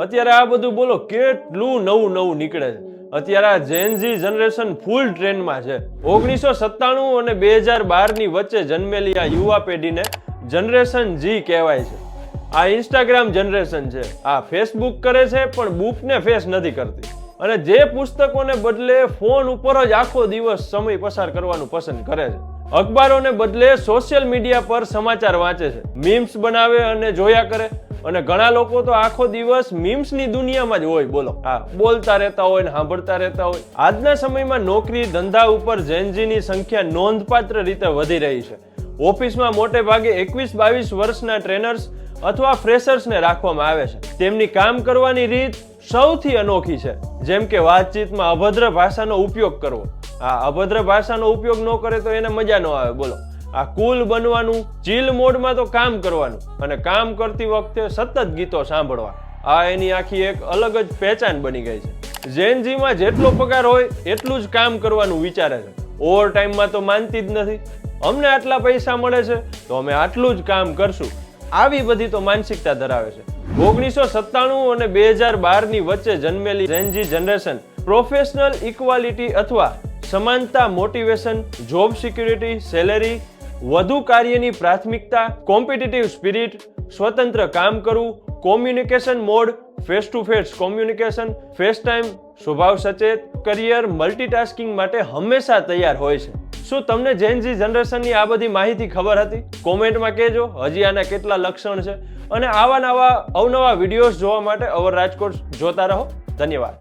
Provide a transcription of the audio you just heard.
અત્યારે આ બધું બોલો, કેટલું નવું નવું નીકળે છે. અત્યારે આ જેનઝી જનરેશન ફૂલ ટ્રેન્ડમાં છે. ઓગણીસો સત્તાણું અને બે હજાર બારની વચ્ચે જન્મેલી આ યુવા પેઢીને જનરેશન જી કહેવાય છે. આ ઇન્સ્ટાગ્રામ જનરેશન છે. આ ફેસબુક કરે છે, પણ બુકને ફેસ નથી કરતી. અને જે પુસ્તકોને બદલે ફોન ઉપર જ આખો દિવસ સમય પસાર કરવાનું પસંદ કરે છે. અખબારોને બદલે સોશિયલ મીડિયા પર સમાચાર વાંચે છે. મીમ્સ બનાવે અને જોયા કરે. અને ઘણા લોકો તો આખો દિવસ મીમ્સની દુનિયામાં જ હોય, બોલો. હા, બોલતા રહેતા હોય ને સાંભળતા રહેતા હોય. આજના સમયમાં નોકરી, ધંધા ઉપર જેનજીની સંખ્યા નોંધપાત્ર રીતે વધી રહી છે. ઓફિસમાં મોટે ભાગે એકવીસ બાવીસ વર્ષના ટ્રેનર્સ અથવા ફ્રેશર્સને રાખવામાં આવે છે. તેમની કામ કરવાની રીત સૌથી અનોખી છે. જેમ કે વાતચીતમાં અભદ્ર ભાષાનો ઉપયોગ કરવો. આ અભદ્ર ભાષાનો ઉપયોગ ન કરે તો એને મજા ન આવે, બોલો. આ કુલ બનવાનું, ચીલ મોડમાં તો કામ કરવાનું અને કામ કરતી વખતે સતત ગીતો સાંભળવા. આ એની આખી એક અલગ જ પહેચાન બની ગઈ છે. જેનજીમાં જેટલો પગાર હોય, એટલું જ કામ કરવાનું વિચારે છે. ઓવર ટાઈમમાં તો માનતી જ નથી. અમને આટલા પૈસા મળે છે, તો અમે આટલું જ કામ કરશું. આવી બધી તો માનસિકતા ધરાવે છે. ઓગણીસો સત્તાણું અને બે હજાર બારની વચ્ચે જન્મેલી Gen Z generation professional equality અથવા સમાનતા મોટિવેશન જોબ સિક્યુરિટી સેલેરી વધુ કાર્યની પ્રાથમિકતા કોમ્પિટિટિવ સ્પિરિટ સ્વતંત્ર કામ કરવું communication mode face to face communication face time સ્વભાવ સચેત કરિયર મલ્ટીટાસ્કિંગ માટે હંમેશા તૈયાર હોય છે. શું તમને જેનજી જનરેશનની આ બધી માહિતી ખબર હતી? કોમેન્ટમાં કહેજો, હજી આના કેટલા લક્ષણ છે. અને આવા નવા અવનવા વિડીયોઝ જોવા માટે અવર રાજકોટ જોતા રહો. ધન્યવાદ.